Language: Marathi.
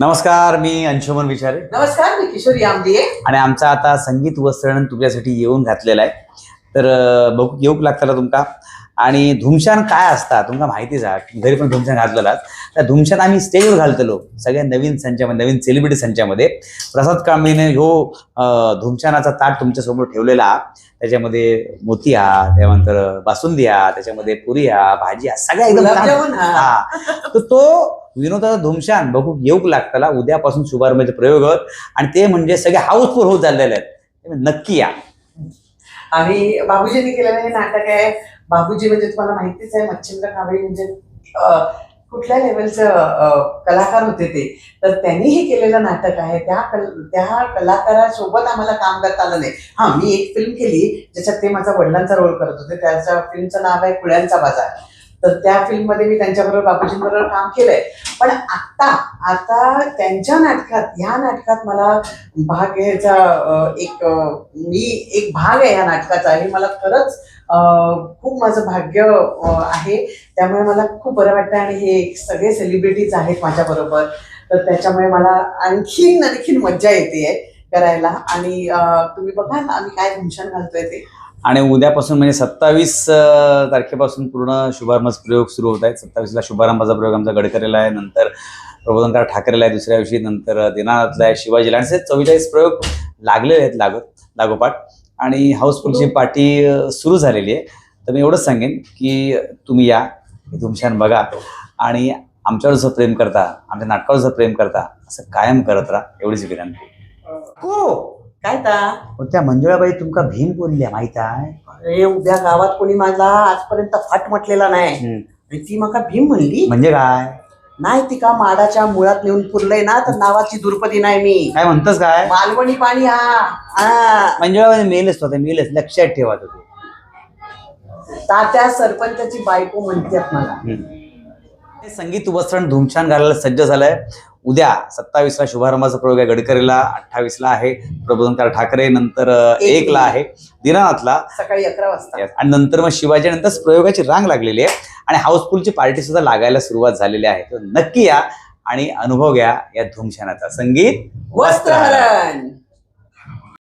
नमस्कार मी अंशुमन विचारे. नमस्कार मी किशोरी आमदिये. आणि आमचा आता संगीत वस्त्रण तुमच्यासाठी येऊन घातलेला आहे. तर बघू येऊक लागताला तुमका. आणि धुमशान काय असता तुमका माहितीच आहे घरी पण धुमशान घातलेलाच. त्या धुमशान आम्ही स्टेजवर घालतलो सगळ्या नवीन संचामध्ये नवीन सेलिब्रिटी संचामध्ये. प्रसाद कांबळीने ह्यो अं, धुमशानाचा ताट तुमच्यासमोर ठेवलेला. हा. त्याच्यामध्ये मोती हा त्यानंतर बासुंदी हा त्याच्यामध्ये पुरी हा भाजी हा सगळ्या एकदम हा. हा. तर तो विनोदाचा धुमशान बघू येऊक लागताला? उद्यापासून शुभारंभाचे प्रयोग आणि ते म्हणजे सगळे हाऊसफुल होत चाललेले आहेत. नक्की या. आणि बाबूजींनी केलेलं हे नाटक आहे. बाबूजी म्हणजे तुम्हाला माहितीच आहे मच्छिंद्र कांबळी म्हणजे कुठल्या लेवलचं कलाकार होते ते. तर त्यांनी हे केलेलं नाटक आहे. त्या कल त्या कलाकारासोबत आम्हाला काम करता आलं नाही. हां मी एक फिल्म केली ज्याच्यात ते माझा वडिलांचा रोल करत होते. त्याच्या फिल्मचं नाव आहे कुळ्यांचा बाजार. तर त्या फिल्ममध्ये मी त्यांच्याबरोबर बाबूजींबरोबर काम केलंय. पण आता आता त्यांच्या नाटकात ह्या नाटकात मला भाग घ्यायचा एक मी एक भाग आहे या नाटकाचा. हे मला खरंच खूप माझं भाग्य आहे. त्यामुळे मला खूप बरं वाटतं आणि हे सगळे सेलिब्रिटीज आहेत माझ्याबरोबर. तर त्याच्यामुळे मला आणखीन आणखीन मज्जा येते करायला. आणि तुम्ही बघा ना आम्ही काय घुमशन घालतोय ते. आणि उद्यापासून म्हणजे सत्तावीस तारखेपासून पूर्ण शुभारंभ प्रयोग सुरू होत आहेत सत्तावीसला शुभारंभाचा प्रयोग आमचा गडकरीला आहे. नंतर प्रबोधनकार ठाकरेला आहे दुसऱ्या दिवशी. नंतर दिनानाथला आहे शिवाजीला आणि चव्वेचाळीस प्रयोग लागलेले आहेत लागत लागोपाठ. आणि हाऊसफुलची पार्टी सुरू झालेली आहे. तर मी एवढंच सांगेन की तुम्ही या धुमशान बघा. आणि आमच्यावर जसं प्रेम करता आमच्या नाटकावर जसं प्रेम करता असं कायम करत राहा. एवढीच विनंती. हो काय ता? पण त्या मंजुळाबाई तुमका भीम बोलल्या माहीत आहे? अरे उद्या गावात कोणी माझा आजपर्यंत फाट म्हटलेला नाही. हम्म. आणि ती मका भीम म्हणली? म्हणजे काय? नाही ती का माडाच्या मुळात नेऊन पुरलंय ना तर नावाची दुर्पदी नाही मी. काय म्हणतस काय? मालवणी पाणी हा. हा. मंजुळाबाई मेलच होता मेलच लक्षात ठेवा तुम्ही तात्या सरपंचाची बायको म्हणतात मला. संगीत वस्त्रण धुमछान घालायला सज्ज झालंय. उद्या सत्तावीसला शुभारंभाचा प्रयोग आहे. गडकरीला अठ्ठावीसला आहे. प्रबोधनकार ठाकरे नंतर एकला आहे. दिनानाथला. सकाळी अकरा वाजता. आणि नंतर मग शिवाजी नंतर प्रयोगाची रांग लागलेली आहे. आणि हाऊसफुलची पार्टी सुद्धा लागायला सुरुवात झालेली आहे. तर नक्की या आणि अनुभव घ्या या धुमशानाचा. संगीत वस्त्रहरण.